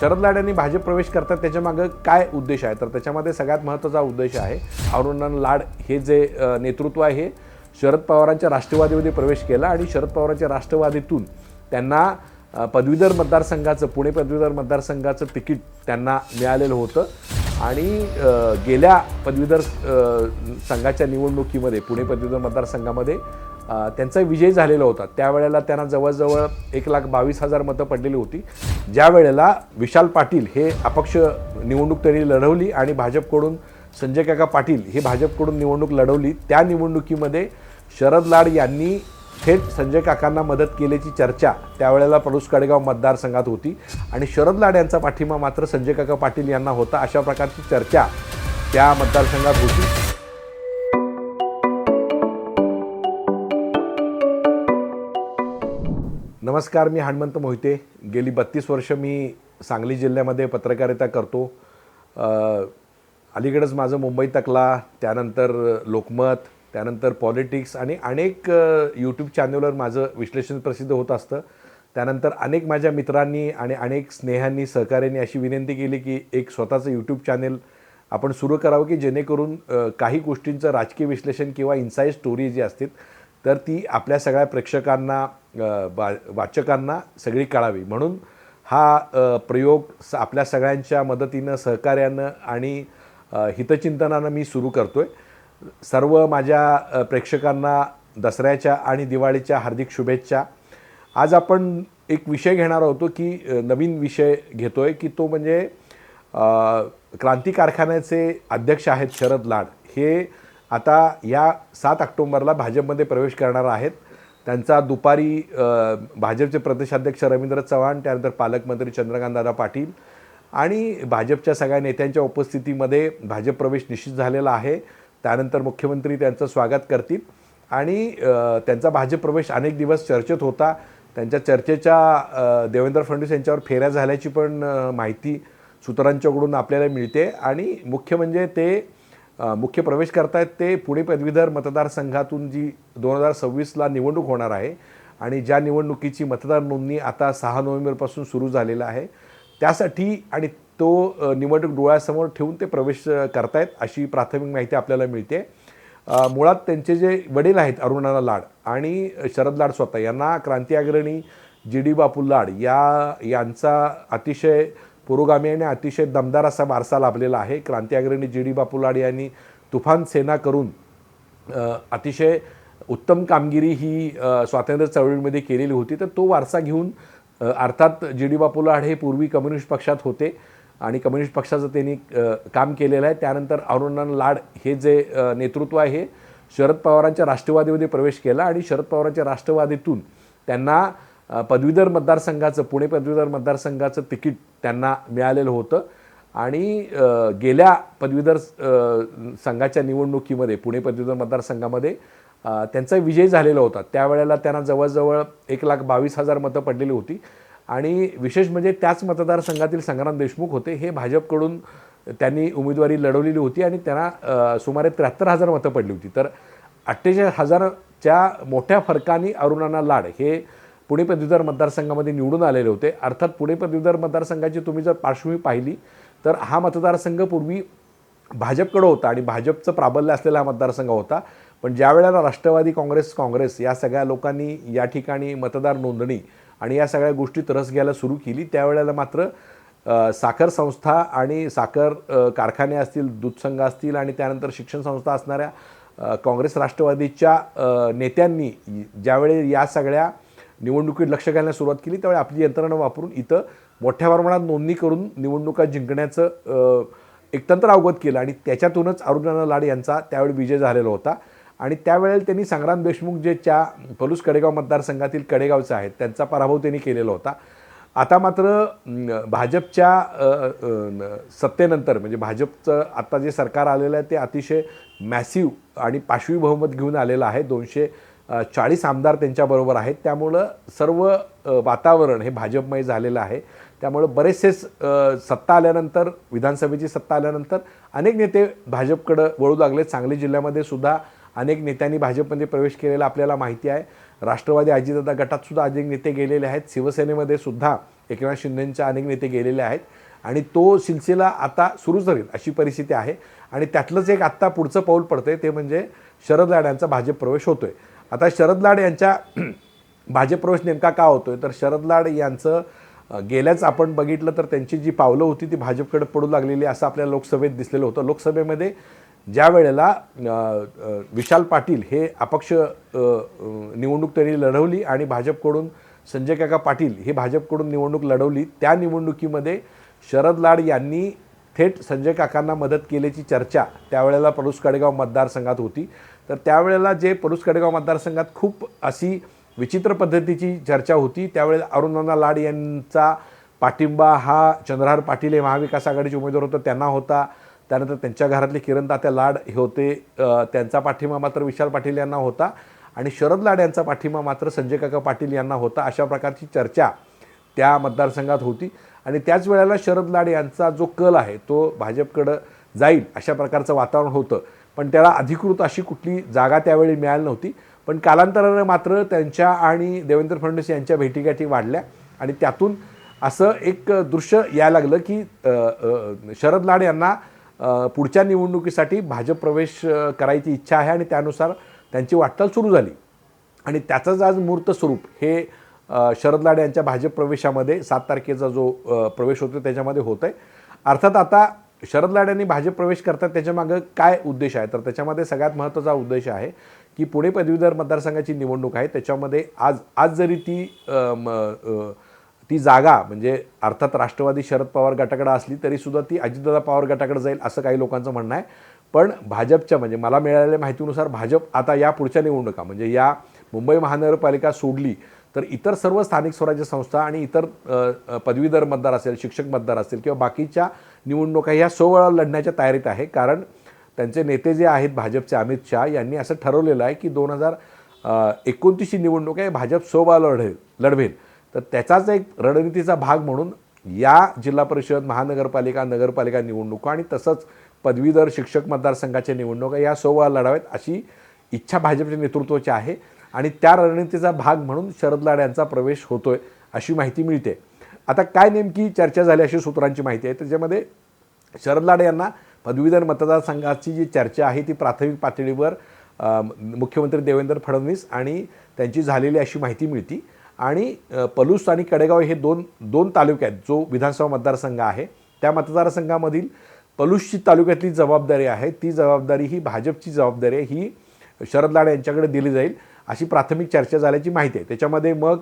शरद लाडांनी भाजप प्रवेश करतात त्याच्यामागं काय उद्देश आहे? तर त्याच्यामध्ये सगळ्यात महत्त्वाचा उद्देश आहे अरुणन लाड हे जे नेतृत्व आहे शरद पवारांच्या राष्ट्रवादीमध्ये प्रवेश केला आणि शरद पवारांच्या राष्ट्रवादीतून त्यांना पदवीधर मतदारसंघाचं पुणे पदवीधर मतदारसंघाचं तिकीट त्यांना मिळालेलं होतं. आणि गेल्या पदवीधर संघाच्या निवडणुकीमध्ये पुणे पदवीधर मतदारसंघामध्ये त्यांचा विजय झालेला होता. त्यावेळेला त्यांना जवळजवळ एक लाख बावीस हजार मतं पडलेली होती. ज्या वेळेला विशाल पाटील हे अपक्ष निवडणूक त्यांनी लढवली आणि भाजपकडून संजय काका पाटील हे भाजपकडून निवडणूक लढवली त्या निवडणुकीमध्ये शरद लाड यांनी थेट संजय काकांना मदत केल्याची चर्चा त्यावेळेला पडूस कडेगाव मतदारसंघात होती आणि शरद लाड यांचा पाठिंबा मात्र संजय काका पाटील यांना होता अशा प्रकारची चर्चा त्या मतदारसंघात होती. नमस्कार मी हनुमंत मोहिते. गेली बत्तीस वर्ष मी सांगली जिल्ह्यामध्ये पत्रकारिता करतो. अलीकडंच अलीकडेच माझं मुंबई तकला त्यानंतर लोकमत त्यानंतर पॉलिटिक्स आणि अनेक यूट्यूब चॅनलवर माझं विश्लेषण प्रसिद्ध होत असतं. त्यानंतर अनेक माझ्या मित्रांनी आणि अनेक स्नेहांनी सहकार्यांनी अशी विनंती केली की एक स्वतःचं यूट्यूब चॅनेल आपण सुरू करावं की जेणेकरून काही गोष्टींचं राजकीय विश्लेषण किंवा इन्साईड स्टोरी जी असतील तर ती आपल्या सगळ्या प्रेक्षकांना वा वाचकांना सगळी कळावी. म्हणून हा प्रयोग स आपल्या सगळ्यांच्या मदतीनं सहकार्यानं आणि हितचिंतनानं मी सुरू करतो आहे सर्व माझ्या प्रेक्षकांना दसऱ्याच्या आणि दिवाळीच्या हार्दिक शुभेच्छा. आज आपण एक विषय घेणार होतो की नवीन विषय घेतो आहे की तो म्हणजे क्रांती कारखान्याचे अध्यक्ष आहेत शरद लाड. हे आता या सात ऑक्टोंबरला भाजपमध्ये प्रवेश करणार आहेत. त्यांचा दुपारी भाजपचे प्रदेशाध्यक्ष रवींद्र चव्हाण त्यानंतर पालकमंत्री चंद्रकांतदादा पाटील आणि भाजपच्या सगळ्या नेत्यांच्या उपस्थितीमध्ये भाजप प्रवेश निश्चित झालेला आहे. त्यानंतर मुख्यमंत्री त्यांचं स्वागत करतील आणि त्यांचा भाजप प्रवेश अनेक दिवस चर्चेत होता. त्यांच्या चर्चेच्या देवेंद्र फडणवीस यांच्यावर फेऱ्या झाल्याची पण माहिती सूत्रांच्याकडून आपल्याला मिळते. आणि मुख्य म्हणजे ते मुख्य प्रवेश करतायत ते पुणे पदवीधर मतदारसंघातून जी दोन हजार सव्वीसला निवडणूक होणार आहे आणि ज्या निवडणुकीची मतदार नोंदणी आता सहा नोव्हेंबरपासून सुरू झालेला आहे त्यासाठी आणि तो निवडणूक डोळ्यासमोर ठेवून ते प्रवेश करतायत अशी प्राथमिक माहिती आपल्याला मिळते. मुळात त्यांचे जे वडील आहेत अरुणाला लाड आणि शरद लाड स्वतः यांना क्रांती अग्रणी जी डी बापू लाड या यांचा अतिशय पुरोगामी आणि अतिशय दमदार असा वारसा लाभलेला आहे. क्रांती अग्रणी जी डी बापू लाड यांनी तुफान सेना करून अतिशय उत्तम कामगिरी ही स्वातंत्र्य चळवळीमध्ये केलेली होती. तर तो वारसा घेऊन अर्थात जी डी बापू लाड हे पूर्वी कम्युनिस्ट पक्षात होते आणि कम्युनिस्ट पक्षाचं त्यांनी काम केलेलं आहे. त्यानंतर अरुणानंद लाड हे जे नेतृत्व आहे हे शरद पवारांच्या राष्ट्रवादीमध्ये प्रवेश केला आणि शरद पवारांच्या राष्ट्रवादीतून त्यांना पदवीधर मतदारसंघाचं पुणे पदवीधर मतदारसंघाचं तिकीट त्यांना मिळालेलं होतं. आणि गेल्या पदवीधर संघाच्या निवडणुकीमध्ये पुणे पदवीधर मतदारसंघामध्ये त्यांचा विजय झालेला होता. त्यावेळेला त्यांना जवळजवळ एक लाख बावीस हजार मतं पडलेली होती. आणि विशेष म्हणजे त्याच मतदारसंघातील संग्राम देशमुख होते. हे भाजपकडून त्यांनी उमेदवारी लढवलेली होती आणि त्यांना सुमारे त्र्याहत्तर हजार मतं पडली होती. तर अठ्ठेचाळीस हजारच्या मोठ्या फरकाने अरुणांना लाड हे पुणे पदवीधर मतदारसंघामध्ये निवडून आलेले होते. अर्थात पुणे पदवीधर मतदारसंघाची तुम्ही जर पार्श्वभूमी पाहिली तर हा मतदारसंघ पूर्वी भाजपकडं होता आणि भाजपचं प्राबल्य असलेला हा मतदारसंघ होता. पण ज्या वेळेला राष्ट्रवादी काँग्रेस काँग्रेस या सगळ्या लोकांनी या ठिकाणी मतदार नोंदणी आणि या सगळ्या गोष्टीत रस घ्यायला सुरू केली त्यावेळेला मात्र साखर संस्था आणि साखर कारखाने असतील दूध संघ असतील आणि त्यानंतर शिक्षण संस्था असणाऱ्या काँग्रेस राष्ट्रवादीच्या नेत्यांनी ज्यावेळी या सगळ्या निवडणुकीत लक्ष घालण्यास सुरुवात केली त्यावेळी आपली यंत्रणा वापरून इथं मोठ्या प्रमाणात नोंदणी करून निवडणुका जिंकण्याचं एक तंत्र अवगत केलं. आणि त्याच्यातूनच अरुणाना लाड यांचा त्यावेळी विजय झालेला होता. आणि त्यावेळेला त्यांनी संग्राम देशमुख जे च्या पलूस कडेगाव मतदारसंघातील कडेगावचं आहेत त्यांचा पराभव त्यांनी केलेला होता. आता मात्र भाजपच्या न- सत्तेनंतर म्हणजे भाजपचं आत्ता जे सरकार आलेलं आहे ते अतिशय मॅसिव आणि पाशवी बहुमत घेऊन आलेलं आहे. दोनशे चाळीस आमदार त्यांच्याबरोबर आहेत. त्यामुळं सर्व वातावरण हे भाजपमय झालेलं आहे. त्यामुळं बरेचसेच सत्ता आल्यानंतर विधानसभेची सत्ता आल्यानंतर अनेक नेते भाजपकडं वळू लागले सांगली जिल्ह्यामध्ये सुद्धा अनेक नेत्यांनी भाजपमध्ये प्रवेश केलेला आपल्याला माहिती आहे. राष्ट्रवादी अजितदादा गटात सुद्धा अनेक नेते गेलेले आहेत. शिवसेनेमध्ये सुद्धा एकनाथ शिंदेच्या अनेक नेते गेलेले आहेत. आणि तो सिलसिला आता सुरूच राहील अशी परिस्थिती आहे. आणि त्यातलंच एक आत्ता पुढचं पाऊल पडतंय ते म्हणजे शरद लाड यांचा भाजप प्रवेश होतोय. आता शरद लाड यांच्या भाजप प्रवेश नेमका का होतोय? तर शरद लाड यांचं गेल्याच आपण बघितलं तर त्यांची जी पावलं होती ती भाजपकडे पडू लागलेली असं आपल्या लोकसभेत दिसलेलं होतं. लोकसभेमध्ये ज्या वेळेला विशाल पाटील हे अपक्ष निवडणूक त्यांनी लढवली आणि भाजपकडून संजय काका पाटील हे भाजपकडून निवडणूक लढवली त्या निवडणुकीमध्ये शरद लाड यांनी थेट संजय काकांना मदत केल्याची चर्चा त्यावेळेला पडूस कडेगाव मतदारसंघात होती. तर त्यावेळेला जे परुस कडेगाव मतदारसंघात खूप अशी विचित्र पद्धतीची चर्चा होती त्यावेळेला अरुणांना लाड यांचा पाठिंबा हा चंद्रहार पाटील हे महाविकास आघाडीचे उमेदवार होते त्यांना होता. त्यानंतर त्यांच्या घरातले किरण तात्या लाड हे होते त्यांचा पाठिंबा मात्र विशाल पाटील यांना होता आणि शरद लाड यांचा पाठिंबा मात्र संजय काका पाटील यांना होता अशा प्रकारची चर्चा त्या मतदारसंघात होती. आणि त्याच वेळेला शरद लाड यांचा जो कल आहे तो भाजपकडं जाईल अशा प्रकारचं वातावरण होतं. पण त्याला अधिकृत अशी कुठली जागा त्यावेळी मिळाली नव्हती. पण कालांतरानं मात्र त्यांच्या आणि देवेंद्र फडणवीस यांच्या भेटीगाठी वाढल्या आणि त्यातून असं एक दृश्य यायला लागलं की शरद लाड यांना पुढच्या निवडणुकीसाठी भाजप प्रवेश करायची इच्छा आहे आणि त्यानुसार त्यांची वाटचाल सुरू झाली. आणि त्याचंच आज मूर्त स्वरूप हे शरद लाड यांच्या भाजप प्रवेशामध्ये सात तारखेचा जो प्रवेश होतो त्याच्यामध्ये होत आहे अर्थात आता शरद लाड यांनी भाजप प्रवेश करतात त्याच्यामागं काय उद्देश आहे? तर त्याच्यामध्ये सगळ्यात महत्त्वाचा उद्देश आहे की पुणे पदवीधर मतदारसंघाची निवडणूक आहे. त्याच्यामध्ये आज आज जरी ती अ, म, ती जागा म्हणजे अर्थात राष्ट्रवादी शरद पवार गटाकडे असली तरीसुद्धा ती अजितदादा पवार गटाकडे जाईल असं काही लोकांचं म्हणणं आहे. पण भाजपच्या म्हणजे मला मिळालेल्या माहितीनुसार भाजप आता या पुढच्या निवडणुका म्हणजे या मुंबई महानगरपालिका सोडली तर इतर सर्व स्थानिक स्वराज्य संस्था आणि इतर पदवीधर मतदार असेल शिक्षक मतदार असतील किंवा बाकीच्या निवडणुका ह्या सोवळा लढण्याच्या तयारीत आहे. कारण त्यांचे नेते जे आहेत भाजपचे अमित शहा यांनी असं ठरवलेलं आहे की दोन हजार एकोणतीसची निवडणूक आहे भाजप सोबा लढेल लढवेल. तर त्याचाच एक रणनीतीचा भाग म्हणून या जिल्हा परिषद महानगरपालिका नगरपालिका निवडणुका आणि तसंच पदवीधर शिक्षक मतदारसंघाच्या निवडणुका या सोबा लढाव्यात अशी इच्छा भाजपच्या नेतृत्वाची आहे. आणि त्या रणनीतीचा भाग म्हणून शरद लाड यांचा प्रवेश होतोय अशी माहिती मिळते. आता काय नेमकी चर्चा झाली अशी सूत्रांची माहिती आहे. त्याच्यामध्ये शरद लाड यांना पदवीधर मतदारसंघाची जी चर्चा आहे ती प्राथमिक पातळीवर मुख्यमंत्री देवेंद्र फडणवीस आणि त्यांची झालेली अशी माहिती मिळती. आणि पलूस आणि कडेगाव हे दोन दोन तालुके आहेत. जो विधानसभा मतदारसंघ आहे त्या मतदारसंघामधील पलूसची तालुक्यातली जबाबदारी आहे. ती जबाबदारी ही भाजपची जबाबदारी आहे. ही शरद लाड यांच्याकडे दिली जाईल. अशी प्राथमिक चर्चा झाल्याची माहिती आहे. त्याच्यामध्ये मग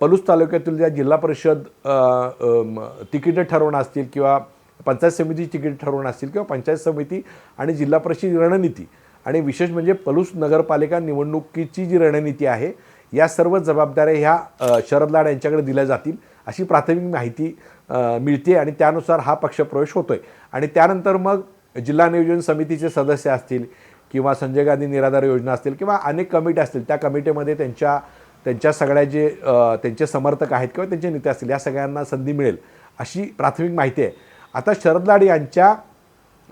पलूस तालुक्यातील ज्या जिल्हा परिषद तिकीटं ठरवणं असतील किंवा पंचायत समिती तिकीट ठरवणं असतील किंवा पंचायत समिती आणि जिल्हा परिषद रणनीती आणि विशेष म्हणजे पलूस नगरपालिका निवडणुकीची जी रणनीती आहे या सर्व जबाबदाऱ्या ह्या शरद लाड यांच्याकडे दिल्या जातील अशी प्राथमिक माहिती मिळते आणि त्यानुसार हा पक्षप्रवेश आहे आणि त्यानंतर मग जिल्हा नियोजन समितीचे सदस्य असतील किंवा संजय गांधी निराधार योजना असतील किंवा अनेक कमिटी असतील त्या कमिटीमध्ये त्यांच्या त्यांच्या सगळ्या जे त्यांचे समर्थक आहेत किंवा त्यांचे नेते असतील या सगळ्यांना संधी मिळेल अशी प्राथमिक माहिती आहे. आता शरद लाड यांच्या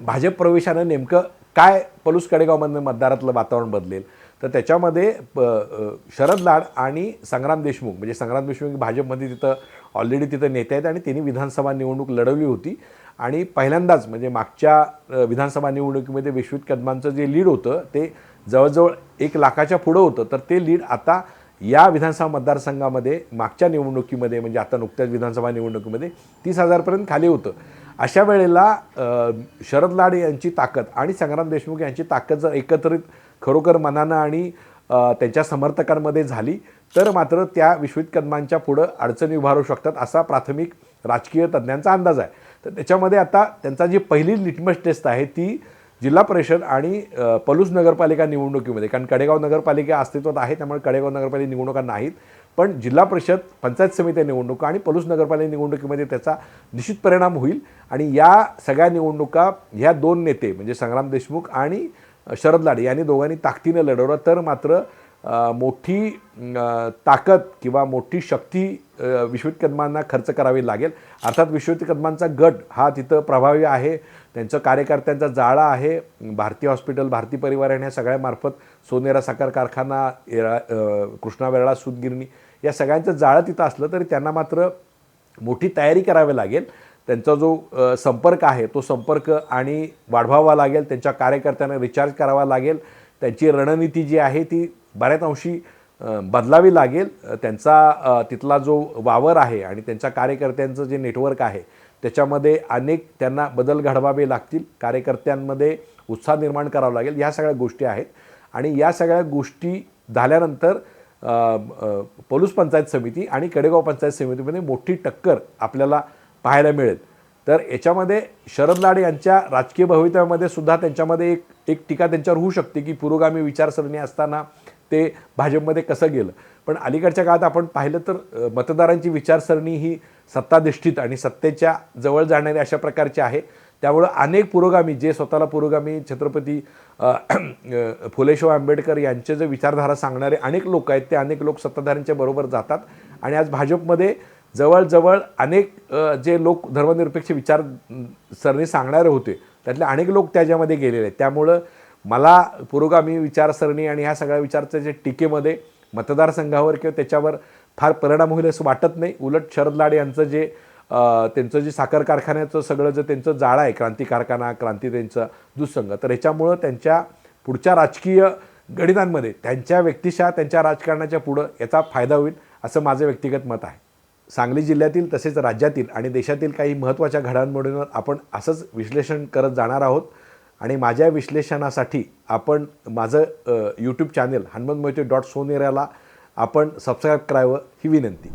भाजप प्रवेशानं नेमकं काय पलूस कडेगावमधनं मतदारातलं वातावरण बदलेल? तर त्याच्यामध्ये प- शरद लाड आणि संग्राम देशमुख म्हणजे संग्राम देशमुख भाजपमध्ये तिथं ऑलरेडी तिथं नेते आहेत आणि त्यांनी विधानसभा निवडणूक लढवली होती. आणि पहिल्यांदाच म्हणजे मागच्या विधानसभा निवडणुकीमध्ये विश्वित कदमांचं जे लीड होतं ते जवळजवळ एक लाखाच्या पुढं होतं. तर ते लीड आता या विधानसभा मतदारसंघामध्ये मागच्या निवडणुकीमध्ये म्हणजे आता नुकत्याच विधानसभा निवडणुकीमध्ये तीस हजारपर्यंत खाली होतं. अशा वेळेला शरद लाड यांची ताकद आणि संग्राम देशमुख यांची ताकद जर एकत्रित खरोखर मनानं आणि त्यांच्या समर्थकांमध्ये झाली तर मात्र त्या विश्वित कदमांच्या पुढं अडचणी उभारू शकतात असा प्राथमिक राजकीय तज्ज्ञांचा अंदाज आहे. तर त्याच्यामध्ये आता त्यांचा जी पहिली लिटमस टेस्ट आहे ती जिल्हा परिषद आणि पलूस नगरपालिका निवडणुकीमध्ये कारण कडेगाव नगरपालिका अस्तित्वात आहे त्यामुळे कडेगाव नगरपालिका निवडणुका नाहीत. पण जिल्हा परिषद पंचायत समिती निवडणुका आणि पलूस नगरपालिका निवडणुकीमध्ये त्याचा निश्चित परिणाम होईल. आणि या सगळ्या निवडणुका ह्या दोन नेते म्हणजे संग्राम देशमुख आणि शरद लाड यांनी दोघांनी ताकदीनं लढवलं. तर मात्र मोठी ताकद किंवा मोठी शक्ती अ, खर्च करावी लागेल. अर्थात विश्वविकदमांचा गट हा तिथं प्रभावी आहे. त्यांचं कार्यकर्त्यांचा जाळा आहे. भारती हॉस्पिटल भारती परिवार ह्या सगळ्यामार्फत सोनेरा साखर कारखाना कृष्णा वेरळा सुतगिरणी या सगळ्यांचं जाळं तिथं असलं तरी त्यांना मात्र मोठी तयारी करावी लागेल. त्यांचा जो संपर्क आहे तो संपर्क आणि वाढवावा लागेल. त्यांच्या कार्यकर्त्यांना रिचार्ज करावा लागेल. त्यांची रणनीती जी आहे ती बऱ्याच अंशी बदलावी लागेल. त्यांचा तिथला जो वावर आहे आणि त्यांच्या कार्यकर्त्यांचं जे नेटवर्क आहे त्याच्यामध्ये अनेक त्यांना बदल घडवावे लागतील. कार्यकर्त्यांमध्ये उत्साह निर्माण करावा लागेल. ह्या सगळ्या गोष्टी आहेत. आणि या सगळ्या गोष्टी झाल्यानंतर अ, पलूस पंचायत समिती आणि कडेगाव पंचायत समितीमध्ये मोठी टक्कर आपल्याला पाहायला मिळेल. तर याच्यामध्ये शरद लाड यांच्या राजकीय भवितव्यामध्ये सुद्धा त्यांच्यामध्ये एक एक टीका त्यांच्यावर होऊ शकते की पुरोगामी विचारसरणी असताना ते भाजपमध्ये कसं गेलं? पण अलीकडच्या काळात आपण पाहिलं तर मतदारांची विचारसरणी ही सत्ताधिष्ठित आणि सत्तेच्या जवळ जाणारी अशा प्रकारची आहे. त्यामुळं अनेक पुरोगामी जे स्वतःला पुरोगामी छत्रपती अ, फुलेशाह आंबेडकर यांचे जे विचारधारा सांगणारे अनेक लोक आहेत ते अनेक लोक सत्ताधाऱ्यांच्या बरोबर जातात. आणि आज भाजपमध्ये जवळजवळ अनेक जे लोक धर्मनिरपेक्ष विचार सरणी सांगणारे होते त्यातले अनेक लोक त्याच्यामध्ये गेलेले आहेत. त्यामुळं मला पुरोगामी विचारसरणी आणि ह्या सगळ्या विचारच्या जे टीकेमध्ये मतदारसंघावर किंवा त्याच्यावर फार परिणाम होईल असं वाटत नाही. उलट शरद लाड यांचं जे त्यांचं जे साखर कारखान्याचं सगळं जे त्यांचं जाळं आहे क्रांती कारखाना क्रांती त्यांचं दुसंग तर ह्याच्यामुळं त्यांच्या पुढच्या राजकीय गणितांमध्ये त्यांच्या व्यक्तिशः त्यांच्या राजकारणाच्या पुढं याचा फायदा होईल असं माझं व्यक्तिगत मत आहे. सांगली जिल्ह्यातील तसेच राज्यातील आणि देशातील काही महत्त्वाच्या घडामोडींवर आपण असंच विश्लेषण करत जाणार आहोत. आणि माझ्या विश्लेषणासाठी आपण माझं YouTube channel Hanumant Mohite dot सोनेराला आपण सबस्क्राईब करावं ही विनंती.